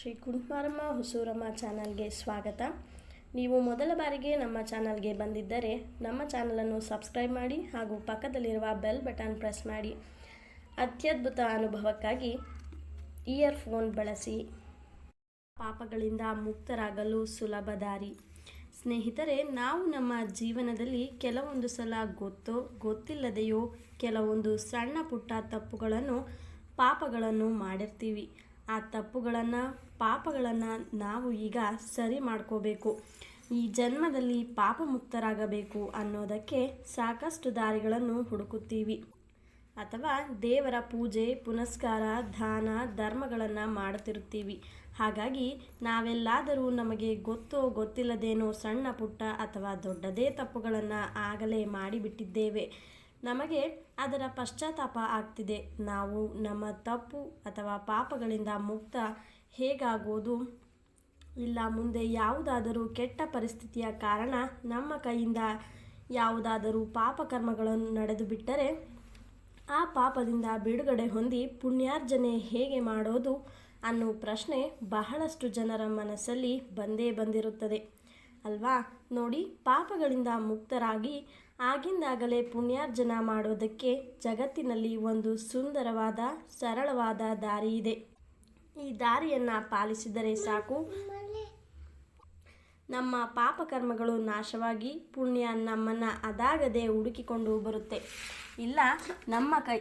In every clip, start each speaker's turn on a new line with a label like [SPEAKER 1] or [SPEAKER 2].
[SPEAKER 1] ಶ್ರೀ ಕುಂಕುಮಾರಮ್ಮ ಹುಸೂರಮ್ಮ ಚಾನಲ್ಗೆ ಸ್ವಾಗತ. ನೀವು ಮೊದಲ ಬಾರಿಗೆ ನಮ್ಮ ಚಾನಲ್ಗೆ ಬಂದಿದ್ದರೆ ನಮ್ಮ ಚಾನಲನ್ನು ಸಬ್ಸ್ಕ್ರೈಬ್ ಮಾಡಿ ಹಾಗೂ ಪಕ್ಕದಲ್ಲಿರುವ ಬೆಲ್ ಬಟನ್ ಪ್ರೆಸ್ ಮಾಡಿ. ಅತ್ಯದ್ಭುತ ಅನುಭವಕ್ಕಾಗಿ ಇಯರ್ಫೋನ್ ಬಳಸಿ. ಪಾಪಗಳಿಂದ ಮುಕ್ತರಾಗಲು ಸುಲಭ ದಾರಿ. ಸ್ನೇಹಿತರೆ, ನಾವು ನಮ್ಮ ಜೀವನದಲ್ಲಿ ಕೆಲವೊಂದು ಸಲ ಗೊತ್ತೋ, ಗೊತ್ತಿಲ್ಲದೆಯೋ ಕೆಲವೊಂದು ಸಣ್ಣ ಪುಟ್ಟ ತಪ್ಪುಗಳನ್ನು, ಪಾಪಗಳನ್ನು ಮಾಡಿರ್ತೀವಿ. ಆ ತಪ್ಪುಗಳನ್ನು, ಪಾಪಗಳನ್ನು ನಾವು ಈಗ ಸರಿ ಮಾಡ್ಕೋಬೇಕು. ಈ ಜನ್ಮದಲ್ಲಿ ಪಾಪ ಮುಕ್ತರಾಗಬೇಕು ಅನ್ನೋದಕ್ಕೆ ಸಾಕಷ್ಟು ದಾರಿಗಳನ್ನು ಹುಡುಕುತ್ತೀವಿ. ಅಥವಾ ದೇವರ ಪೂಜೆ, ಪುನಸ್ಕಾರ, ದಾನ, ಧರ್ಮಗಳನ್ನು ಮಾಡುತ್ತಿರುತ್ತೀವಿ. ಹಾಗಾಗಿ ನಾವೆಲ್ಲಾದರೂ ನಮಗೆ ಗೊತ್ತೋ ಗೊತ್ತಿಲ್ಲದೇನೋ ಸಣ್ಣ ಪುಟ್ಟ ಅಥವಾ ದೊಡ್ಡದೇ ತಪ್ಪುಗಳನ್ನು ಆಗಲೇ ಮಾಡಿಬಿಟ್ಟಿದ್ದೇವೆ. ನಮಗೆ ಅದರ ಪಶ್ಚಾತ್ತಾಪ ಆಗ್ತಿದೆ. ನಾವು ನಮ್ಮ ತಪ್ಪು ಅಥವಾ ಪಾಪಗಳಿಂದ ಮುಕ್ತ ಹೇಗಾಗೋದು? ಇಲ್ಲ, ಮುಂದೆ ಯಾವುದಾದರೂ ಕೆಟ್ಟ ಪರಿಸ್ಥಿತಿಯ ಕಾರಣ ನಮ್ಮ ಕೈಯಿಂದ ಯಾವುದಾದರೂ ಪಾಪಕರ್ಮಗಳನ್ನು ನಡೆದು ಬಿಟ್ಟರೆ ಆ ಪಾಪದಿಂದ ಬಿಡುಗಡೆ ಹೊಂದಿ ಪುಣ್ಯಾರ್ಜನೆ ಹೇಗೆ ಮಾಡೋದು ಅನ್ನೋ ಪ್ರಶ್ನೆ ಬಹಳಷ್ಟು ಜನರ ಮನಸ್ಸಲ್ಲಿ ಬಂದೇ ಬಂದಿರುತ್ತದೆ. ಅಲ್ವಾ? ನೋಡಿ, ಪಾಪಗಳಿಂದ ಮುಕ್ತರಾಗಿ ಆಗಿಂದಾಗಲೇ ಪುಣ್ಯಾರ್ಜನ ಮಾಡೋದಕ್ಕೆ ಜಗತ್ತಿನಲ್ಲಿ ಒಂದು ಸುಂದರವಾದ, ಸರಳವಾದ ದಾರಿ ಇದೆ. ಈ ದಾರಿಯನ್ನು ಪಾಲಿಸಿದರೆ ಸಾಕು. ನಮ್ಮ ಪಾಪಕರ್ಮಗಳು ನಾಶವಾಗಿ, ಪುಣ್ಯ ನಮ್ಮನ್ನು ಅದಾಗದೆ ಹುಡುಕಿಕೊಂಡು ಬರುತ್ತೆ. ಇಲ್ಲ, ನಮ್ಮ ಕೈ.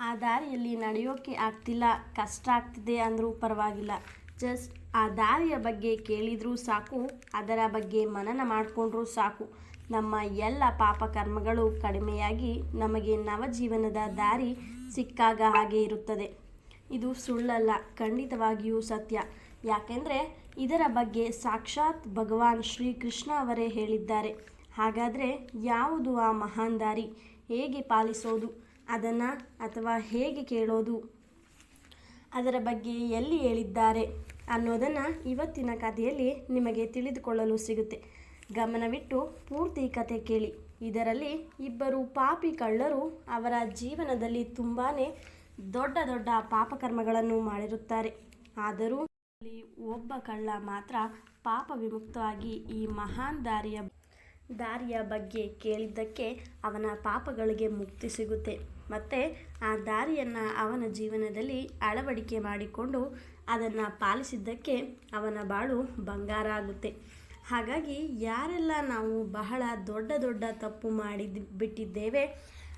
[SPEAKER 1] ಆ ದಾರಿಯಲ್ಲಿ ನಡೆಯೋಕ್ಕೆ ಆಗ್ತಿಲ್ಲ, ಕಷ್ಟ ಆಗ್ತಿದೆ ಅಂದರೂ ಪರವಾಗಿಲ್ಲ. ಜಸ್ಟ್ ಆ ದಾರಿಯ ಬಗ್ಗೆ ಕೇಳಿದರೂ ಸಾಕು, ಅದರ ಬಗ್ಗೆ ಮನನ ಮಾಡಿಕೊಂಡ್ರೂ ಸಾಕು. ನಮ್ಮ ಎಲ್ಲ ಪಾಪ ಕರ್ಮಗಳು ಕಡಿಮೆಯಾಗಿ ನಮಗೆ ನವಜೀವನದ ದಾರಿ ಸಿಕ್ಕಾಗ ಹಾಗೆ ಇರುತ್ತದೆ. ಇದು ಸುಳ್ಳಲ್ಲ, ಖಂಡಿತವಾಗಿಯೂ ಸತ್ಯ. ಯಾಕೆಂದರೆ ಇದರ ಬಗ್ಗೆ ಸಾಕ್ಷಾತ್ ಭಗವಾನ್ ಶ್ರೀಕೃಷ್ಣ ಅವರೇ ಹೇಳಿದ್ದಾರೆ. ಹಾಗಾದರೆ ಯಾವುದು ಆ ಮಹಾನ್ ದಾರಿ? ಹೇಗೆ ಪಾಲಿಸೋದು? ಅದನ್ನು ಅಥವಾ ಹೇಗೆ ಕೇಳೋದು? ಅದರ ಬಗ್ಗೆ ಎಲ್ಲಿ ಹೇಳಿದ್ದಾರೆ ಅನ್ನೋದನ್ನು ಇವತ್ತಿನ ಕಥೆಯಲ್ಲಿ ನಿಮಗೆ ತಿಳಿದುಕೊಳ್ಳಲು ಸಿಗುತ್ತೆ. ಗಮನವಿಟ್ಟು ಪೂರ್ತಿ ಕತೆ ಕೇಳಿ. ಇದರಲ್ಲಿ ಇಬ್ಬರು ಪಾಪಿ ಕಳ್ಳರು ಅವರ ಜೀವನದಲ್ಲಿ ತುಂಬಾ ದೊಡ್ಡ ದೊಡ್ಡ ಪಾಪಕರ್ಮಗಳನ್ನು ಮಾಡಿರುತ್ತಾರೆ. ಆದರೂ ಅಲ್ಲಿ ಒಬ್ಬ ಕಳ್ಳ ಮಾತ್ರ ಪಾಪ ವಿಮುಕ್ತವಾಗಿ ಈ ಮಹಾನ್ ದಾರಿಯ ದಾರಿಯ ಬಗ್ಗೆ ಕೇಳಿದ್ದಕ್ಕೆ ಅವನ ಪಾಪಗಳಿಗೆ ಮುಕ್ತಿ ಸಿಗುತ್ತೆ. ಮತ್ತು ಆ ದಾರಿಯನ್ನು ಅವನ ಜೀವನದಲ್ಲಿ ಅಳವಡಿಕೆ ಮಾಡಿಕೊಂಡು ಅದನ್ನು ಪಾಲಿಸಿದ್ದಕ್ಕೆ ಅವನ ಬಾಳು ಬಂಗಾರ ಆಗುತ್ತೆ. ಹಾಗಾಗಿ ಯಾರೆಲ್ಲ ನಾವು ಬಹಳ ದೊಡ್ಡ ದೊಡ್ಡ ತಪ್ಪು ಮಾಡಿದ್ ಬಿಟ್ಟಿದ್ದೇವೆ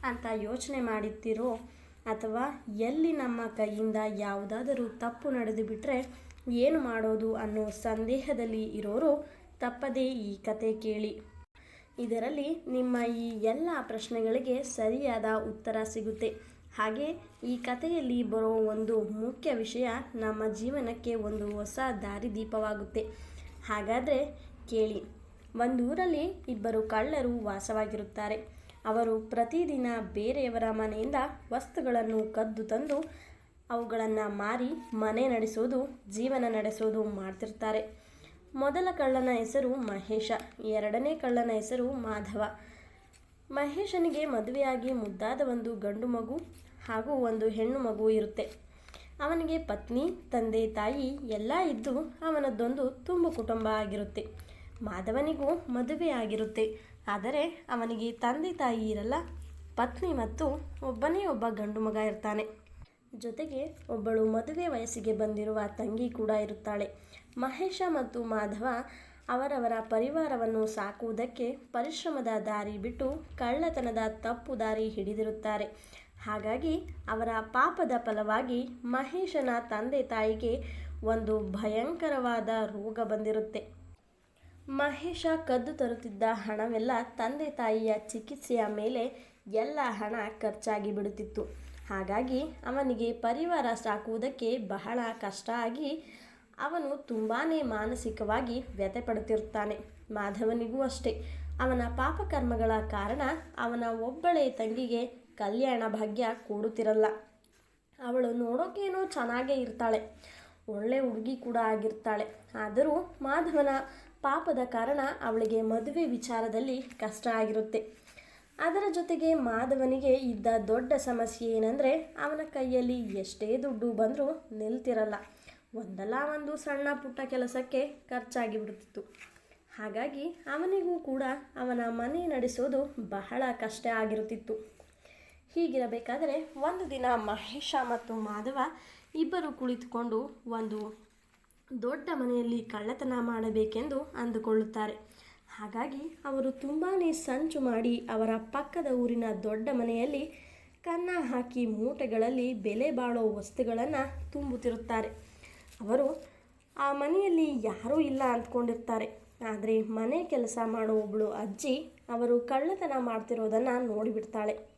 [SPEAKER 1] ಅಂತ ಯೋಚನೆ ಮಾಡುತ್ತೀರೋ ಅಥವಾ ಎಲ್ಲಿ ನಮ್ಮ ಕೈಯಿಂದ ಯಾವುದಾದರೂ ತಪ್ಪು ನಡೆದು ಬಿಟ್ಟರೆ ಏನು ಮಾಡೋದು ಅನ್ನೋ ಸಂದೇಹದಲ್ಲಿ ಇರೋರು ತಪ್ಪದೇ ಈ ಕತೆ ಕೇಳಿ. ಇದರಲ್ಲಿ ನಿಮ್ಮ ಈ ಎಲ್ಲ ಪ್ರಶ್ನೆಗಳಿಗೆ ಸರಿಯಾದ ಉತ್ತರ ಸಿಗುತ್ತೆ. ಹಾಗೆ ಈ ಕಥೆಯಲ್ಲಿ ಬರೋ ಒಂದು ಮುಖ್ಯ ವಿಷಯ ನಮ್ಮ ಜೀವನಕ್ಕೆ ಒಂದು ಹೊಸ ದಾರಿದೀಪವಾಗುತ್ತೆ ಹಾಗಾದರೆ ಕೇಳಿ. ಒಂದೂರಲ್ಲಿ ಇಬ್ಬರು ಕಳ್ಳರು ವಾಸವಾಗಿರುತ್ತಾರೆ. ಅವರು ಪ್ರತಿದಿನ ಬೇರೆಯವರ ಮನೆಯಿಂದ ವಸ್ತುಗಳನ್ನು ಕದ್ದು ತಂದು ಅವುಗಳನ್ನು ಮಾರಿ ಮನೆ ನಡೆಸೋದು, ಜೀವನ ನಡೆಸೋದು ಮಾಡ್ತಿರ್ತಾರೆ. ಮೊದಲ ಕಳ್ಳನ ಹೆಸರು ಮಹೇಶ, ಎರಡನೇ ಕಳ್ಳನ ಹೆಸರು ಮಾಧವ. ಮಹೇಶನಿಗೆ ಮದುವೆಯಾಗಿ ಮುದ್ದಾದ ಒಂದು ಗಂಡು ಮಗು ಹಾಗೂ ಒಂದು ಹೆಣ್ಣು ಮಗು ಇರುತ್ತೆ. ಅವನಿಗೆ ಪತ್ನಿ, ತಂದೆ, ತಾಯಿ ಎಲ್ಲ ಇದ್ದು ಅವನದ್ದೊಂದು ತುಂಬು ಕುಟುಂಬ ಆಗಿರುತ್ತೆ. ಮಾಧವನಿಗೂ ಮದುವೆಯಾಗಿರುತ್ತೆ. ಆದರೆ ಅವನಿಗೆ ತಂದೆ ತಾಯಿ ಇರಲ್ಲ. ಪತ್ನಿ ಮತ್ತು ಒಬ್ಬನೇ ಒಬ್ಬ ಗಂಡು ಮಗ ಇರ್ತಾನೆ. ಜೊತೆಗೆ ಒಬ್ಬಳು ಮದುವೆ ವಯಸ್ಸಿಗೆ ಬಂದಿರುವ ತಂಗಿ ಕೂಡ ಇರುತ್ತಾಳೆ. ಮಹೇಶ ಮತ್ತು ಮಾಧವ ಅವರವರ ಪರಿವಾರವನ್ನು ಸಾಕುವುದಕ್ಕೆ ಪರಿಶ್ರಮದ ದಾರಿ ಬಿಟ್ಟು ಕಳ್ಳತನದ ತಪ್ಪು ದಾರಿ ಹಿಡಿದಿರುತ್ತಾರೆ. ಹಾಗಾಗಿ ಅವರ ಪಾಪದ ಫಲವಾಗಿ ಮಹೇಶನ ತಂದೆ ತಾಯಿಗೆ ಒಂದು ಭಯಂಕರವಾದ ರೋಗ ಬಂದಿರುತ್ತೆ. ಮಹೇಶ ಕದ್ದು ತರುತ್ತಿದ್ದ ಹಣವೆಲ್ಲ ತಂದೆ ತಾಯಿಯ ಚಿಕಿತ್ಸೆಯ ಮೇಲೆ ಎಲ್ಲ ಹಣ ಖರ್ಚಾಗಿ ಬಿಡುತ್ತಿತ್ತು. ಹಾಗಾಗಿ ಅವನಿಗೆ ಪರಿವಾರ ಸಾಕುವುದಕ್ಕೆ ಬಹಳ ಕಷ್ಟ ಆಗಿ ಅವನು ತುಂಬಾ ಮಾನಸಿಕವಾಗಿ ವ್ಯಥೆ ಪಡುತ್ತಿರುತ್ತಾನೆ. ಮಾಧವನಿಗೂ ಅಷ್ಟೇ. ಅವನ ಪಾಪಕರ್ಮಗಳ ಕಾರಣ ಅವನ ಒಬ್ಬಳೇ ತಂಗಿಗೆ ಕಲ್ಯಾಣ ಭಾಗ್ಯ ಕೂಡುತ್ತಿರಲ್ಲ. ಅವಳು ನೋಡೋಕೇನೋ ಚೆನ್ನಾಗೇ ಇರ್ತಾಳೆ. ಒಳ್ಳೆ ಹುಡುಗಿ ಕೂಡ ಆಗಿರ್ತಾಳೆ. ಆದರೂ ಮಾಧವನ ಪಾಪದ ಕಾರಣ ಅವಳಿಗೆ ಮದುವೆ ವಿಚಾರದಲ್ಲಿ ಕಷ್ಟ ಆಗಿರುತ್ತೆ. ಅದರ ಜೊತೆಗೆ ಮಾಧವನಿಗೆ ಇದ್ದ ದೊಡ್ಡ ಸಮಸ್ಯೆ ಏನಂದರೆ ಅವನ ಕೈಯಲ್ಲಿ ಎಷ್ಟೇ ದುಡ್ಡು ಬಂದರೂ ನಿಲ್ತಿರಲ್ಲ. ಒಂದಲ್ಲ ಒಂದು ಸಣ್ಣ ಪುಟ್ಟ ಕೆಲಸಕ್ಕೆ ಖರ್ಚಾಗಿ ಬಿಡುತ್ತಿತ್ತು ಹಾಗಾಗಿ ಅವನಿಗೂ ಕೂಡ ಅವನ ಮನೆ ನಡೆಸೋದು ಬಹಳ ಕಷ್ಟ ಆಗಿರುತ್ತಿತ್ತು. ಹೀಗಿರಬೇಕಾದರೆ ಒಂದು ದಿನ ಮಹೇಶ ಮತ್ತು ಮಾಧವ ಇಬ್ಬರು ಕುಳಿತುಕೊಂಡು ಒಂದು ದೊಡ್ಡ ಮನೆಯಲ್ಲಿ ಕಳ್ಳತನ ಮಾಡಬೇಕೆಂದು ಅಂದುಕೊಳ್ಳುತ್ತಾರೆ. ಹಾಗಾಗಿ ಅವರು ತುಂಬಾ ಸಂಚು ಮಾಡಿ ಅವರ ಪಕ್ಕದ ಊರಿನ ದೊಡ್ಡ ಮನೆಯಲ್ಲಿ ಕನ್ನ ಹಾಕಿ ಮೂಟೆಗಳಲ್ಲಿ ಬೆಲೆ ಬಾಳೋ ವಸ್ತುಗಳನ್ನು ತುಂಬುತ್ತಿರುತ್ತಾರೆ. ಅವರು, ಆ ಮನೆಯಲ್ಲಿ ಯಾರೂ ಇಲ್ಲ ಅಂದ್ಕೊಂಡಿರ್ತಾರೆ. ಆದರೆ ಮನೆ ಕೆಲಸ ಮಾಡೋ ಒಬ್ಬಳು ಅಜ್ಜಿ ಅವರು ಕಳ್ಳತನ ಮಾಡ್ತಿರೋದನ್ನು ನೋಡಿಬಿಡ್ತಾಳೆ.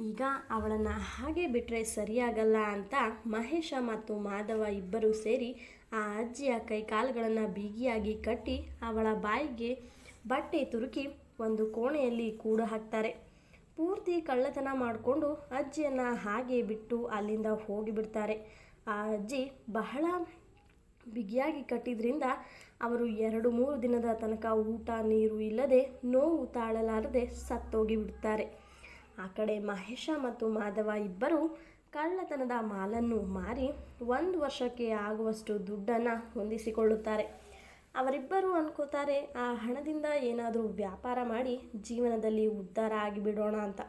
[SPEAKER 1] ಈಗ ಅವಳನ್ನು ಹಾಗೆ ಬಿಟ್ಟರೆ ಸರಿಯಾಗಲ್ಲ ಅಂತ ಮಹೇಶ ಮತ್ತು ಮಾಧವ ಇಬ್ಬರೂ ಸೇರಿ ಆ ಅಜ್ಜಿಯ ಕೈಕಾಲುಗಳನ್ನು ಬಿಗಿಯಾಗಿ ಕಟ್ಟಿ ಅವಳ ಬಾಯಿಗೆ ಬಟ್ಟೆ ತುರುಕಿ ಒಂದು ಕೋಣೆಯಲ್ಲಿ ಕೂಡ ಹಾಕ್ತಾರೆ. ಪೂರ್ತಿ ಕಳ್ಳತನ ಮಾಡಿಕೊಂಡು ಅಜ್ಜಿಯನ್ನು ಹಾಗೆ ಬಿಟ್ಟು ಅಲ್ಲಿಂದ ಹೋಗಿಬಿಡ್ತಾರೆ ಆ ಅಜ್ಜಿ ಬಹಳ ಬಿಗಿಯಾಗಿ ಕಟ್ಟಿದ್ರಿಂದ ಅವರು ಎರಡು ಮೂರು ದಿನದ ತನಕ ಊಟ, ನೀರು ಇಲ್ಲದೆ ನೋವು ತಾಳಲಾರದೆ ಸತ್ತೋಗಿ ಬಿಡ್ತಾರೆ. ಆ ಕಡೆ ಮಹೇಶ ಮತ್ತು ಮಾಧವ ಇಬ್ಬರು ಕಳ್ಳತನದ ಮಾಲನ್ನು ಮಾರಿ ಒಂದು ವರ್ಷಕ್ಕೆ ಆಗುವಷ್ಟು ದುಡ್ಡನ್ನು ಹೊಂದಿಸಿಕೊಳ್ಳುತ್ತಾರೆ. ಅವರಿಬ್ಬರು ಅನ್ಕೋತಾರೆ, ಆ ಹಣದಿಂದ ಏನಾದರೂ ವ್ಯಾಪಾರ ಮಾಡಿ ಜೀವನದಲ್ಲಿ ಉದ್ಧಾರ ಆಗಿಬಿಡೋಣ ಅಂತ.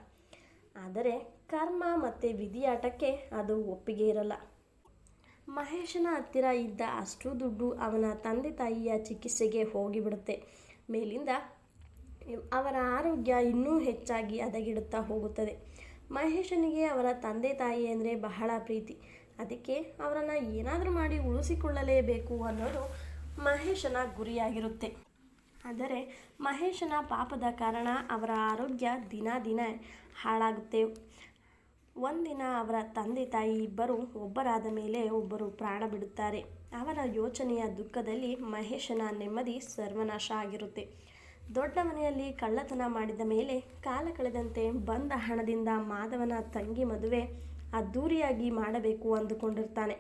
[SPEAKER 1] ಆದರೆ ಕರ್ಮ ಮತ್ತು ವಿಧಿಯಾಟಕ್ಕೆ ಅದು ಒಪ್ಪಿಗೆ ಇರಲ್ಲ. ಮಹೇಶನ ಹತ್ತಿರ ಇದ್ದ ಅಷ್ಟು ದುಡ್ಡು ಅವನ ತಂದೆ ತಾಯಿಯ ಚಿಕಿತ್ಸೆಗೆ ಹೋಗಿಬಿಡುತ್ತೆ. ಮೇಲಿಂದ, ಅವರ ಆರೋಗ್ಯ ಇನ್ನೂ ಹೆಚ್ಚಾಗಿ ಅದಗಿಡುತ್ತಾ ಹೋಗುತ್ತದೆ. ಮಹೇಶನಿಗೆ ಅವರ ತಂದೆ ತಾಯಿ ಅಂದರೆ ಬಹಳ ಪ್ರೀತಿ. ಅದಕ್ಕೆ ಅವರನ್ನು ಏನಾದರೂ ಮಾಡಿ ಉಳಿಸಿಕೊಳ್ಳಲೇಬೇಕು ಅನ್ನೋದು ಮಹೇಶನ ಗುರಿಯಾಗಿರುತ್ತೆ. ಆದರೆ ಮಹೇಶನ ಪಾಪದ ಕಾರಣ ಅವರ ಆರೋಗ್ಯ ದಿನ ದಿನ ಹಾಳಾಗುತ್ತೆ. ಒಂದಿನ ಅವರ ತಂದೆ ತಾಯಿ ಇಬ್ಬರು ಒಬ್ಬರಾದ ಮೇಲೆ ಒಬ್ಬರು ಪ್ರಾಣ ಬಿಡುತ್ತಾರೆ. ಅವರ ಯೋಚನೆಯ ದುಃಖದಲ್ಲಿ ಮಹೇಶನ ನೆಮ್ಮದಿ ಸರ್ವನಾಶ ಆಗಿರುತ್ತೆ. ದೊಡ್ಡ ಮನೆಯಲ್ಲಿ ಕಳ್ಳತನ ಮಾಡಿದ ಮೇಲೆ ಕಾಲ ಕಳೆದಂತೆ ಬಂದ ಹಣದಿಂದ ಮಾಧವನ ತಂಗಿ ಮದುವೆ ಅದ್ದೂರಿಯಾಗಿ ಮಾಡಬೇಕು ಅಂದುಕೊಂಡಿರ್ತಾನೆ.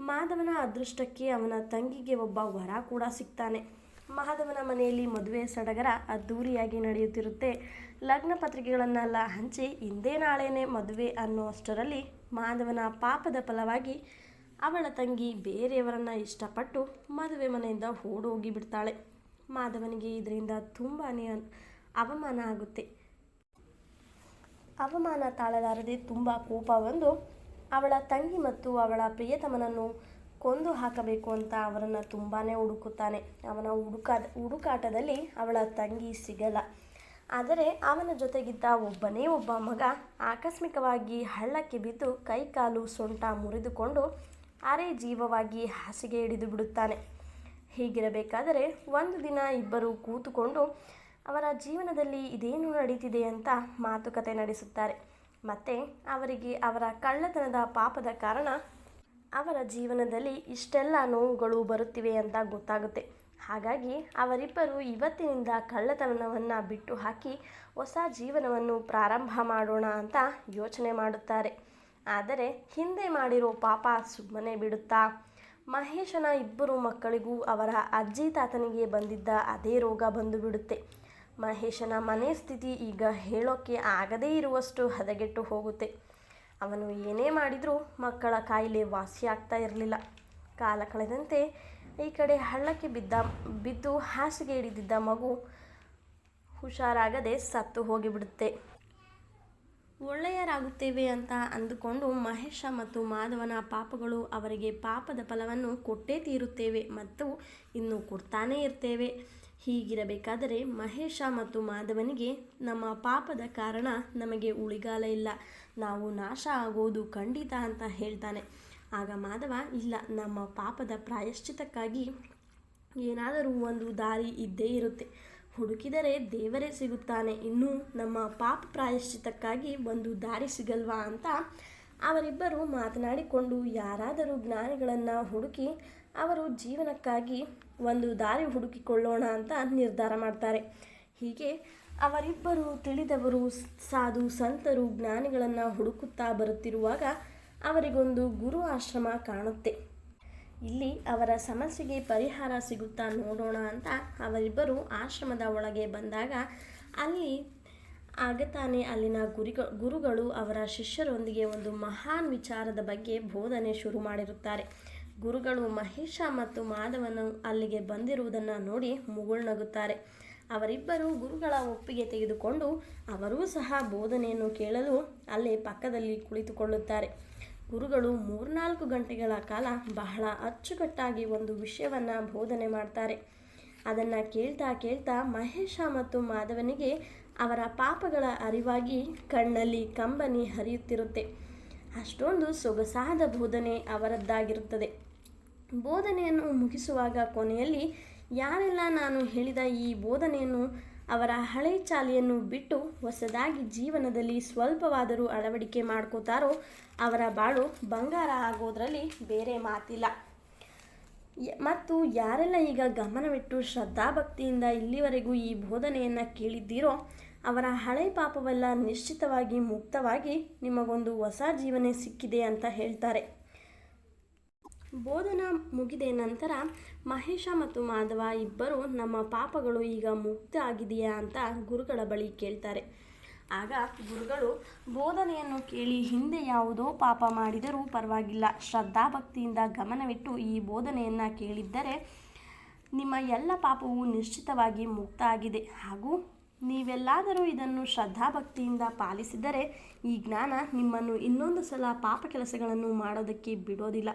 [SPEAKER 1] ಮಾಧವನ ಅದೃಷ್ಟಕ್ಕೆ ಅವನ ತಂಗಿಗೆ ಒಬ್ಬ ವರ ಕೂಡ ಸಿಗ್ತಾನೆ. ಮಾಧವನ ಮನೆಯಲ್ಲಿ ಮದುವೆ ಸಡಗರ ಅದ್ದೂರಿಯಾಗಿ ನಡೆಯುತ್ತಿರುತ್ತೆ. ಲಗ್ನ ಪತ್ರಿಕೆಗಳನ್ನೆಲ್ಲ ಹಂಚಿ ಹಿಂದೆ ನಾಳೆನೇ ಮದುವೆ ಅನ್ನುವಷ್ಟರಲ್ಲಿ ಮಾಧವನ ಪಾಪದ ಫಲವಾಗಿ ಅವಳ ತಂಗಿ ಬೇರೆಯವರನ್ನು ಇಷ್ಟಪಟ್ಟು ಮದುವೆ ಮನೆಯಿಂದ ಓಡೋಗಿ ಬಿಡ್ತಾಳೆ. ಮಾಧವನಿಗೆ ಇದರಿಂದ ತುಂಬಾ ಅವಮಾನ ಆಗುತ್ತೆ. ಅವಮಾನ ತಾಳಲಾರದೆ ತುಂಬ ಕೋಪ ಬಂದು ಅವಳ ತಂಗಿ ಮತ್ತು ಅವಳ ಪ್ರಿಯತಮನನ್ನು ಕೊಂದು ಹಾಕಬೇಕು ಅಂತ ಅವರನ್ನು ತುಂಬಾ ಹುಡುಕುತ್ತಾನೆ. ಅವನ ಹುಡುಕಾದ ಹುಡುಕಾಟದಲ್ಲಿ ಅವಳ ತಂಗಿ ಸಿಗಲ್ಲ. ಆದರೆ ಅವನ ಜೊತೆಗಿದ್ದ ಒಬ್ಬನೇ ಒಬ್ಬ ಮಗ ಆಕಸ್ಮಿಕವಾಗಿ ಹಳ್ಳಕ್ಕೆ ಬಿದ್ದು ಕೈಕಾಲು ಸೊಂಟ ಮುರಿದುಕೊಂಡು ಅರೆ ಜೀವವಾಗಿ ಹಾಸಿಗೆ ಹಿಡಿದು ಬಿಡುತ್ತಾನೆ. ಹೀಗಿರಬೇಕಾದರೆ ಒಂದು ದಿನ ಇಬ್ಬರು ಕೂತುಕೊಂಡು ಅವರ ಜೀವನದಲ್ಲಿ ಇದೇನು ನಡೀತಿದೆ ಅಂತ ಮಾತುಕತೆ ನಡೆಸುತ್ತಾರೆ. ಮತ್ತು ಅವರಿಗೆ ಅವರ ಕಳ್ಳತನದ ಪಾಪದ ಕಾರಣ ಅವರ ಜೀವನದಲ್ಲಿ ಇಷ್ಟೆಲ್ಲ ನೋವುಗಳು ಬರುತ್ತಿವೆ ಅಂತ ಗೊತ್ತಾಗುತ್ತೆ. ಹಾಗಾಗಿ ಅವರಿಬ್ಬರು ಇವತ್ತಿನಿಂದ ಕಳ್ಳತನವನ್ನು ಬಿಟ್ಟು ಹಾಕಿ ಹೊಸ ಜೀವನವನ್ನು ಪ್ರಾರಂಭ ಮಾಡೋಣ ಅಂತ ಯೋಚನೆ ಮಾಡುತ್ತಾರೆ. ಆದರೆ ಹಿಂದೆ ಮಾಡಿರೋ ಪಾಪ ಸುಮ್ಮನೆ ಬಿಡುತ್ತಾ ಮಹೇಶನ ಇಬ್ಬರು ಮಕ್ಕಳಿಗೂ ಅವರ ಅಜ್ಜಿ ತಾತನಿಗೆ ಬಂದಿದ್ದ ಅದೇ ರೋಗ ಬಂದು ಬಿಡುತ್ತೆ ಮಹೇಶನ ಮನೆ ಸ್ಥಿತಿ ಈಗ ಹೇಳೋಕ್ಕೆ ಆಗದೇ ಇರುವಷ್ಟು ಹದಗೆಟ್ಟು ಹೋಗುತ್ತೆ. ಅವನು ಏನೇ ಮಾಡಿದರೂ ಮಕ್ಕಳ ಕಾಯಿಲೆ ವಾಸಿಯಾಗ್ತಾ ಇರಲಿಲ್ಲ. ಕಾಲ ಕಳೆದಂತೆ ಈ ಕಡೆ ಹಳ್ಳಕ್ಕೆ ಬಿದ್ದ, ಬಿದ್ದು ಹಾಸಿಗೆ ಹಿಡಿದಿದ್ದ ಮಗು ಹುಷಾರಾಗದೆ ಸತ್ತು ಹೋಗಿಬಿಡುತ್ತೆ. ಒಳ್ಳೆಯರಾಗುತ್ತೇವೆ ಅಂತ ಅಂದುಕೊಂಡು ಮಹೇಶ ಮತ್ತು ಮಾಧವನ ಪಾಪಗಳು ಅವರಿಗೆ ಪಾಪದ ಫಲವನ್ನು ಕೊಟ್ಟೇ ತೀರುತ್ತೇವೆ ಮತ್ತು ಇನ್ನು ಕೊಡ್ತಾನೇ ಇರ್ತೇವೆ. ಹೀಗಿರಬೇಕಾದರೆ ಮಹೇಶ ಮತ್ತು ಮಾಧವನಿಗೆ ನಮ್ಮ ಪಾಪದ ಕಾರಣ ನಮಗೆ ಉಳಿಗಾಲ ಇಲ್ಲ. ನಾವು ನಾಶ ಆಗೋದು ಖಂಡಿತ ಅಂತ ಹೇಳ್ತಾನೆ. ಆಗ ಮಾಧವ, ಇಲ್ಲ, ನಮ್ಮ ಪಾಪದ ಪ್ರಾಯಶ್ಚಿತಕ್ಕಾಗಿ ಏನಾದರೂ ಒಂದು ದಾರಿ ಇದ್ದೇ ಇರುತ್ತೆ. ಹುಡುಕಿದರೆ ದೇವರೇ ಸಿಗುತ್ತಾನೆ. ಇನ್ನು ನಮ್ಮ ಪಾಪ ಪ್ರಾಯಶ್ಚಿತಕ್ಕಾಗಿ ಒಂದು ದಾರಿ ಸಿಗಲ್ವಾ ಅಂತ ಅವರಿಬ್ಬರು ಮಾತನಾಡಿಕೊಂಡು ಯಾರಾದರೂ ಜ್ಞಾನಿಗಳನ್ನು ಹುಡುಕಿ ಅವರು ಜೀವನಕ್ಕಾಗಿ ಒಂದು ದಾರಿ ಹುಡುಕಿಕೊಳ್ಳೋಣ ಅಂತ ನಿರ್ಧಾರ ಮಾಡ್ತಾರೆ. ಹೀಗೆ ಅವರಿಬ್ಬರು ತಿಳಿದವರು, ಸಾಧು, ಸಂತರು, ಜ್ಞಾನಿಗಳನ್ನು ಹುಡುಕುತ್ತಾ ಬರುತ್ತಿರುವಾಗ ಅವರಿಗೊಂದು ಗುರು ಆಶ್ರಮ ಕಾಣುತ್ತೆ. ಇಲ್ಲಿ ಅವರ ಸಮಸ್ಯೆಗೆ ಪರಿಹಾರ ಸಿಗುತ್ತಾ ನೋಡೋಣ ಅಂತ ಅವರಿಬ್ಬರು ಆಶ್ರಮದ ಒಳಗೆ ಬಂದಾಗ ಅಲ್ಲಿ ಆಗತಾನೆ ಅಲ್ಲಿನ ಗುರಿಗ, ಗುರುಗಳು ಅವರ ಶಿಷ್ಯರೊಂದಿಗೆ ಒಂದು ಮಹಾನ್ ವಿಚಾರದ ಬಗ್ಗೆ ಬೋಧನೆ ಶುರು ಮಾಡಿರುತ್ತಾರೆ. ಗುರುಗಳು ಮಹೇಶ ಮತ್ತು ಮಾಧವನು ಅಲ್ಲಿಗೆ ಬಂದಿರುವುದನ್ನು ನೋಡಿ ಮುಗುಳ್ನಗುತ್ತಾರೆ ಅವರಿಬ್ಬರು ಗುರುಗಳ ಒಪ್ಪಿಗೆ ತೆಗೆದುಕೊಂಡು ಅವರೂ ಸಹ ಬೋಧನೆಯನ್ನು ಕೇಳಲು ಅಲ್ಲೇ ಪಕ್ಕದಲ್ಲಿ ಕುಳಿತುಕೊಳ್ಳುತ್ತಾರೆ. ಗುರುಗಳು ಮೂರ್ನಾಲ್ಕು ಗಂಟೆಗಳ ಕಾಲ ಬಹಳ ಅಚ್ಚುಕಟ್ಟಾಗಿ ಒಂದು ವಿಷಯವನ್ನು ಬೋಧನೆ ಮಾಡ್ತಾರೆ. ಅದನ್ನು ಕೇಳ್ತಾ ಕೇಳ್ತಾ ಮಹೇಶ ಮತ್ತು ಮಾಧವನಿಗೆ ಅವರ ಪಾಪಗಳ ಅರಿವಾಗಿ ಕಣ್ಣಲ್ಲಿ ಕಂಬನಿ ಹರಿಯುತ್ತಿರುತ್ತೆ. ಅಷ್ಟೊಂದು ಸೊಗಸಾದ ಬೋಧನೆ ಅವರದ್ದಾಗಿರುತ್ತದೆ. ಬೋಧನೆಯನ್ನು ಮುಗಿಸುವಾಗ ಕೊನೆಯಲ್ಲಿ, ಯಾರೆಲ್ಲ ನಾನು ಹೇಳಿದ ಈ ಬೋಧನೆಯನ್ನು ಅವರ ಹಳೆ ಚಾಲಿಯನ್ನು ಬಿಟ್ಟು ಹೊಸದಾಗಿ ಜೀವನದಲ್ಲಿ ಸ್ವಲ್ಪವಾದರೂ ಅಳವಡಿಕೆ ಮಾಡ್ಕೋತಾರೋ ಅವರ ಬಾಳು ಬಂಗಾರ ಆಗೋದ್ರಲ್ಲಿ ಬೇರೆ ಮಾತಿಲ್ಲ. ಮತ್ತು ಯಾರೆಲ್ಲ ಈಗ ಗಮನವಿಟ್ಟು ಶ್ರದ್ಧಾಭಕ್ತಿಯಿಂದ ಇಲ್ಲಿವರೆಗೂ ಈ ಬೋಧನೆಯನ್ನು ಕೇಳಿದ್ದೀರೋ ಅವರ ಹಳೆ ಪಾಪವೆಲ್ಲ ನಿಶ್ಚಿತವಾಗಿ ಮುಕ್ತವಾಗಿ ನಿಮಗೊಂದು ಹೊಸ ಜೀವನ ಸಿಕ್ಕಿದೆ ಅಂತ ಹೇಳ್ತಾರೆ. ಬೋಧನ ಮುಗಿದ ನಂತರ ಮಹೇಶ ಮತ್ತು ಮಾಧವ ಇಬ್ಬರು ನಮ್ಮ ಪಾಪಗಳು ಈಗ ಮುಕ್ತ ಆಗಿದೆಯಾ ಅಂತ ಗುರುಗಳ ಬಳಿ ಕೇಳ್ತಾರೆ. ಆಗ ಗುರುಗಳು ಬೋಧನೆಯನ್ನು ಕೇಳಿ ಹಿಂದೆ ಯಾವುದೋ ಪಾಪ ಮಾಡಿದರೂ ಪರವಾಗಿಲ್ಲ. ಶ್ರದ್ಧಾಭಕ್ತಿಯಿಂದ ಗಮನವಿಟ್ಟು ಈ ಬೋಧನೆಯನ್ನು ಕೇಳಿದ್ದರೆ ನಿಮ್ಮ ಎಲ್ಲ ಪಾಪವು ನಿಶ್ಚಿತವಾಗಿ ಮುಕ್ತ ಆಗಿದೆ ಹಾಗೂ ನೀವೆಲ್ಲಾದರೂ ಇದನ್ನು ಶ್ರದ್ಧಾಭಕ್ತಿಯಿಂದ ಪಾಲಿಸಿದರೆ ಈ ಜ್ಞಾನ ನಿಮ್ಮನ್ನು ಇನ್ನೊಂದು ಸಲ ಪಾಪ ಕೆಲಸಗಳನ್ನು ಮಾಡೋದಕ್ಕೆ ಬಿಡೋದಿಲ್ಲ.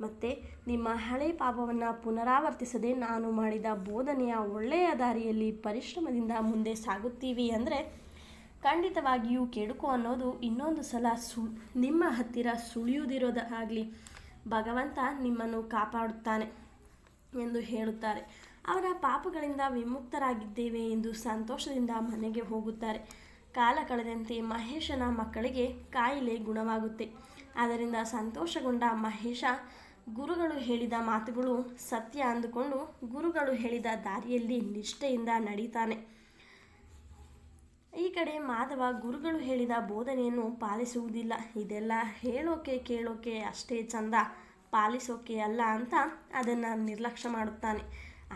[SPEAKER 1] ಮತ್ತು ನಿಮ್ಮ ಹಳೆ ಪಾಪವನ್ನು ಪುನರಾವರ್ತಿಸದೆ ನಾನು ಮಾಡಿದ ಬೋಧನೆಯ ಒಳ್ಳೆಯ ದಾರಿಯಲ್ಲಿ ಪರಿಶ್ರಮದಿಂದ ಮುಂದೆ ಸಾಗುತ್ತೀವಿ ಅಂದರೆ ಖಂಡಿತವಾಗಿಯೂ ಕೆಡುಕು ಅನ್ನೋದು ಇನ್ನೊಂದು ಸಲ ಸು, ನಿಮ್ಮ ಹತ್ತಿರ ಸುಳಿಯುವುದಿರೋದಾಗಲಿ ಭಗವಂತ ನಿಮ್ಮನ್ನು ಕಾಪಾಡುತ್ತಾನೆ ಎಂದು ಹೇಳುತ್ತಾರೆ. ಅವರ ಪಾಪಗಳಿಂದ ವಿಮುಕ್ತರಾಗಿದ್ದೇವೆ ಎಂದು ಸಂತೋಷದಿಂದ ಮನೆಗೆ ಹೋಗುತ್ತಾರೆ. ಕಾಲ ಕಳೆದಂತೆ ಮಹೇಶನ ಮಕ್ಕಳಿಗೆ ಕಾಯಿಲೆ ಗುಣವಾಗುತ್ತೆ. ಅದರಿಂದ ಸಂತೋಷಗೊಂಡ ಮಹೇಶ ಗುರುಗಳು ಹೇಳಿದ ಮಾತುಗಳು ಸತ್ಯ ಅಂದುಕೊಂಡು ಗುರುಗಳು ಹೇಳಿದ ದಾರಿಯಲ್ಲಿ ನಿಷ್ಠೆಯಿಂದ ನಡೀತಾನೆ. ಈ ಕಡೆ ಮಾಧವ ಗುರುಗಳು ಹೇಳಿದ ಬೋಧನೆಯನ್ನು ಪಾಲಿಸುವುದಿಲ್ಲ. ಇದೆಲ್ಲ ಹೇಳೋಕೆ ಕೇಳೋಕೆ ಅಷ್ಟೇ ಚಂದ, ಪಾಲಿಸೋಕೆ ಅಲ್ಲ ಅಂತ ಅದನ್ನು ನಿರ್ಲಕ್ಷ್ಯ ಮಾಡುತ್ತಾನೆ.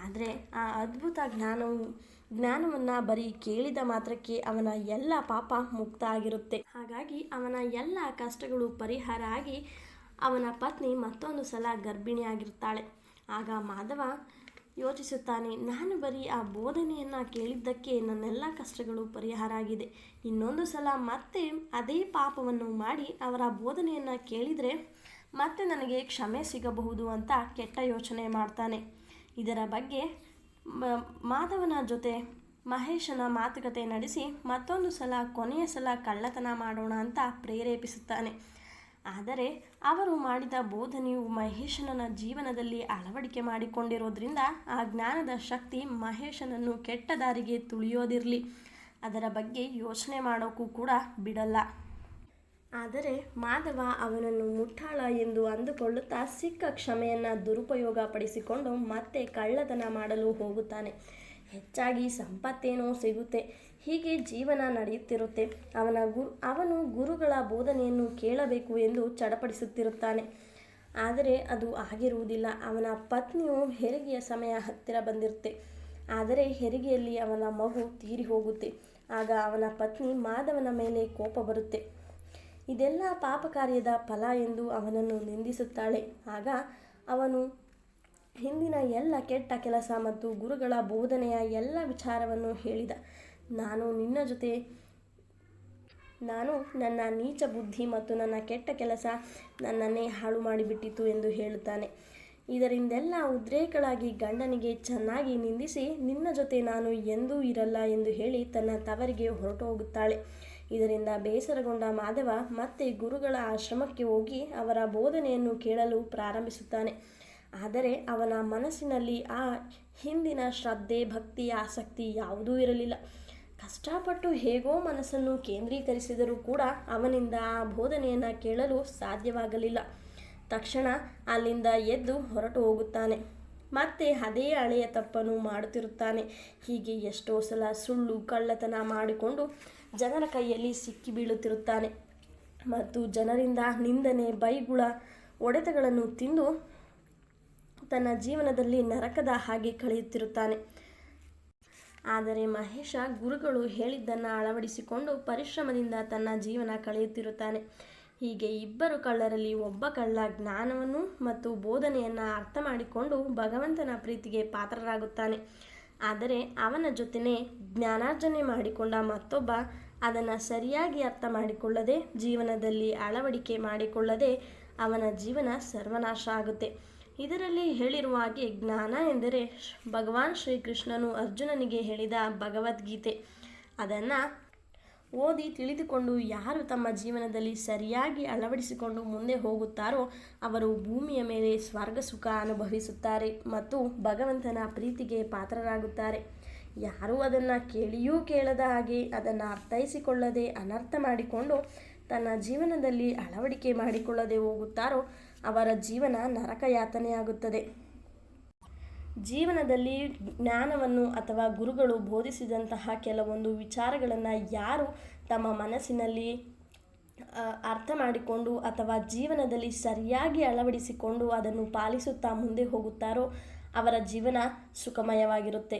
[SPEAKER 1] ಆದರೆ ಆ ಅದ್ಭುತ ಜ್ಞಾನವು, ಜ್ಞಾನವನ್ನು ಬರೀ ಕೇಳಿದ ಮಾತ್ರಕ್ಕೆ ಅವನ ಎಲ್ಲ ಪಾಪ ಮುಕ್ತ ಆಗಿರುತ್ತೆ ಹಾಗಾಗಿ ಅವನ ಎಲ್ಲ ಕಷ್ಟಗಳು ಪರಿಹಾರ ಆಗಿ ಅವನ ಪತ್ನಿ ಮತ್ತೊಂದು ಸಲ ಗರ್ಭಿಣಿಯಾಗಿರ್ತಾಳೆ ಆಗ ಮಾಧವ ಯೋಚಿಸುತ್ತಾನೆ, ನಾನು ಬರೀ ಆ ಬೋಧನೆಯನ್ನು ಕೇಳಿದ್ದಕ್ಕೆ ನನ್ನೆಲ್ಲ ಕಷ್ಟಗಳು ಪರಿಹಾರ ಆಗಿದೆ. ಇನ್ನೊಂದು ಸಲ ಮತ್ತೆ ಅದೇ ಪಾಪವನ್ನು ಮಾಡಿ ಅವರ ಬೋಧನೆಯನ್ನು ಕೇಳಿದರೆ ಮತ್ತೆ ನನಗೆ ಕ್ಷಮೆ ಸಿಗಬಹುದು ಅಂತ ಕೆಟ್ಟ ಯೋಚನೆ ಮಾಡ್ತಾನೆ. ಇದರ ಬಗ್ಗೆ ಮಾಧವನ ಜೊತೆ ಮಹೇಶನ ಮಾತುಕತೆ ನಡೆಸಿ ಮತ್ತೊಂದು ಸಲ ಕೊನೆಯ ಸಲ ಕಳ್ಳತನ ಮಾಡೋಣ ಅಂತ ಪ್ರೇರೇಪಿಸುತ್ತಾನೆ. ಆದರೆ ಅವರು ಮಾಡಿದ ಬೋಧನೆಯು ಮಹೇಶನ ಜೀವನದಲ್ಲಿ ಅಳವಡಿಕೆ ಮಾಡಿಕೊಂಡಿರೋದ್ರಿಂದ ಆ ಜ್ಞಾನದ ಶಕ್ತಿ ಮಹೇಶನನ್ನು ಕೆಟ್ಟ ದಾರಿಗೆ ತುಳಿಯೋದಿರಲಿ. ಅದರ ಬಗ್ಗೆ ಯೋಚನೆ ಮಾಡೋಕ್ಕೂ ಕೂಡ ಬಿಡಲ್ಲ. ಆದರೆ ಮಾಧವ ಅವನನ್ನು ಮುಟ್ಟಾಳ ಎಂದು ಅಂದುಕೊಳ್ಳುತ್ತಾ ಸಿಕ್ಕ ಕ್ಷಮೆಯನ್ನು ದುರುಪಯೋಗ ಪಡಿಸಿಕೊಂಡು ಮತ್ತೆ ಕಳ್ಳತನ ಮಾಡಲು ಹೋಗುತ್ತಾನೆ. ಹೆಚ್ಚಾಗಿ ಸಂಪತ್ತೇನೋ ಸಿಗುತ್ತೆ. ಹೀಗೆ ಜೀವನ ನಡೆಯುತ್ತಿರುತ್ತೆ. ಅವನ ಗುರು ಅವನು ಗುರುಗಳ ಬೋಧನೆಯನ್ನು ಕೇಳಬೇಕು ಎಂದು ಚಡಪಡಿಸುತ್ತಿರುತ್ತಾನೆ. ಆದರೆ ಅದು ಆಗಿರುವುದಿಲ್ಲ. ಅವನ ಪತ್ನಿಯು ಹೆರಿಗೆಯ ಸಮಯ ಹತ್ತಿರ ಬಂದಿರುತ್ತೆ. ಆದರೆ ಹೆರಿಗೆಯಲ್ಲಿ ಅವನ ಮಗು ತೀರಿ ಹೋಗುತ್ತೆ. ಆಗ ಅವನ ಪತ್ನಿ ಮಾಧವನ ಮೇಲೆ ಕೋಪ ಬರುತ್ತೆ. ಇದೆಲ್ಲ ಪಾಪ ಕಾರ್ಯದ ಫಲ ಎಂದು ಅವನನ್ನು ನಿಂದಿಸುತ್ತಾಳೆ. ಆಗ ಅವನು ಹಿಂದಿನ ಎಲ್ಲ ಕೆಟ್ಟ ಕೆಲಸ ಮತ್ತು ಗುರುಗಳ ಬೋಧನೆಯ ಎಲ್ಲ ವಿಚಾರವನ್ನು ಹೇಳಿದ. ನಾನು ನಿನ್ನ ಜೊತೆ, ನಾನು ನನ್ನ ನೀಚ ಬುದ್ಧಿ ಮತ್ತು ನನ್ನ ಕೆಟ್ಟ ಕೆಲಸ ನನ್ನನ್ನೇ ಹಾಳು ಮಾಡಿಬಿಟ್ಟಿತು ಎಂದು ಹೇಳುತ್ತಾನೆ. ಇದರಿಂದೆಲ್ಲ ಉದ್ರೇಕಳಾಗಿ ಗಂಡನಿಗೆ ಚೆನ್ನಾಗಿ ನಿಂದಿಸಿ, ನಿನ್ನ ಜೊತೆ ನಾನು ಎಂದೂ ಇರಲ್ಲ ಎಂದು ಹೇಳಿ ತನ್ನ ತವರಿಗೆ ಹೊರಟು ಹೋಗುತ್ತಾಳೆ ಇದರಿಂದ ಬೇಸರಗೊಂಡ ಮಾಧವ ಮತ್ತೆ ಗುರುಗಳ ಆಶ್ರಮಕ್ಕೆ ಹೋಗಿ ಅವರ ಬೋಧನೆಯನ್ನು ಕೇಳಲು ಪ್ರಾರಂಭಿಸುತ್ತಾನೆ. ಆದರೆ ಅವನ ಮನಸ್ಸಿನಲ್ಲಿ ಆ ಹಿಂದಿನ ಶ್ರದ್ಧೆ, ಭಕ್ತಿ, ಆಸಕ್ತಿ ಯಾವುದೂ ಇರಲಿಲ್ಲ. ಕಷ್ಟಪಟ್ಟು ಹೇಗೋ ಮನಸ್ಸನ್ನು ಕೇಂದ್ರೀಕರಿಸಿದರೂ ಕೂಡ ಅವನಿಂದ ಆ ಬೋಧನೆಯನ್ನು ಕೇಳಲು ಸಾಧ್ಯವಾಗಲಿಲ್ಲ. ತಕ್ಷಣ ಅಲ್ಲಿಂದ ಎದ್ದು ಹೊರಟು ಹೋಗುತ್ತಾನೆ. ಮತ್ತೆ ಅದೇ ಹಳೆಯ ತಪ್ಪನ್ನು ಮಾಡುತ್ತಿರುತ್ತಾನೆ. ಹೀಗೆ ಎಷ್ಟೋ ಸಲ ಸುಳ್ಳು ಕಳ್ಳತನ ಮಾಡಿಕೊಂಡು ಜನರ ಕೈಯಲ್ಲಿ ಸಿಕ್ಕಿ ಬೀಳುತ್ತಿರುತ್ತಾನೆ. ಮತ್ತು ಜನರಿಂದ ನಿಂದನೆ, ಬೈಗುಳ, ಒಡೆತಗಳನ್ನು ತಿಂದು ತನ್ನ ಜೀವನದಲ್ಲಿ ನರಕದ ಹಾಗೆ ಕಳೆಯುತ್ತಿರುತ್ತಾನೆ. ಆದರೆ ಮಹೇಶ ಗುರುಗಳು ಹೇಳಿದ್ದನ್ನು ಅಳವಡಿಸಿಕೊಂಡು ಪರಿಶ್ರಮದಿಂದ ತನ್ನ ಜೀವನ ಕಳೆಯುತ್ತಿರುತ್ತಾನೆ. ಹೀಗೆ ಇಬ್ಬರು ಕಳ್ಳರಲ್ಲಿ ಒಬ್ಬ ಕಳ್ಳ ಜ್ಞಾನವನ್ನು ಮತ್ತು ಬೋಧನೆಯನ್ನು ಅರ್ಥ ಮಾಡಿಕೊಂಡು ಭಗವಂತನ ಪ್ರೀತಿಗೆ ಪಾತ್ರರಾಗುತ್ತಾನೆ. ಆದರೆ ಅವನ ಜೊತೆನೇ ಜ್ಞಾನಾರ್ಜನೆ ಮಾಡಿಕೊಂಡ ಮತ್ತೊಬ್ಬ ಅದನ್ನು ಸರಿಯಾಗಿ ಅರ್ಥ ಮಾಡಿಕೊಳ್ಳದೆ ಜೀವನದಲ್ಲಿ ಅಳವಡಿಕೆ ಮಾಡಿಕೊಳ್ಳದೆ ಅವನ ಜೀವನ ಸರ್ವನಾಶ ಆಗುತ್ತೆ. ಇದರಲ್ಲಿ ಹೇಳಿರುವ ಹಾಗೆ ಜ್ಞಾನ ಎಂದರೆ ಭಗವಾನ್ ಶ್ರೀಕೃಷ್ಣನು ಅರ್ಜುನನಿಗೆ ಹೇಳಿದ ಭಗವದ್ಗೀತೆ. ಅದನ್ನು ಓದಿ ತಿಳಿದುಕೊಂಡು ಯಾರು ತಮ್ಮ ಜೀವನದಲ್ಲಿ ಸರಿಯಾಗಿ ಅಳವಡಿಸಿಕೊಂಡು ಮುಂದೆ ಹೋಗುತ್ತಾರೋ ಅವರು ಭೂಮಿಯ ಮೇಲೆ ಸ್ವರ್ಗ ಸುಖ ಅನುಭವಿಸುತ್ತಾರೆ ಮತ್ತು ಭಗವಂತನ ಪ್ರೀತಿಗೆ ಪಾತ್ರರಾಗುತ್ತಾರೆ. ಯಾರೂ ಅದನ್ನು ಕೇಳಿಯೂ ಕೇಳದ ಹಾಗೆ ಅದನ್ನು ಅರ್ಥೈಸಿಕೊಳ್ಳದೆ ಅನರ್ಥ ಮಾಡಿಕೊಂಡು ತನ್ನ ಜೀವನದಲ್ಲಿ ಅಳವಡಿಕೆ ಮಾಡಿಕೊಳ್ಳದೆ ಹೋಗುತ್ತಾರೋ ಅವರ ಜೀವನ ನರಕಯಾತನೆಯಾಗುತ್ತದೆ. ಜೀವನದಲ್ಲಿ ಜ್ಞಾನವನ್ನು ಅಥವಾ ಗುರುಗಳು ಬೋಧಿಸಿದಂತಹ ಕೆಲವೊಂದು ವಿಚಾರಗಳನ್ನು ಯಾರು ತಮ್ಮ ಮನಸ್ಸಿನಲ್ಲಿ ಅರ್ಥ ಮಾಡಿಕೊಂಡು ಅಥವಾ ಜೀವನದಲ್ಲಿ ಸರಿಯಾಗಿ ಅಳವಡಿಸಿಕೊಂಡು ಅದನ್ನು ಪಾಲಿಸುತ್ತಾ ಮುಂದೆ ಹೋಗುತ್ತಾರೋ ಅವರ ಜೀವನ ಸುಖಮಯವಾಗಿರುತ್ತೆ.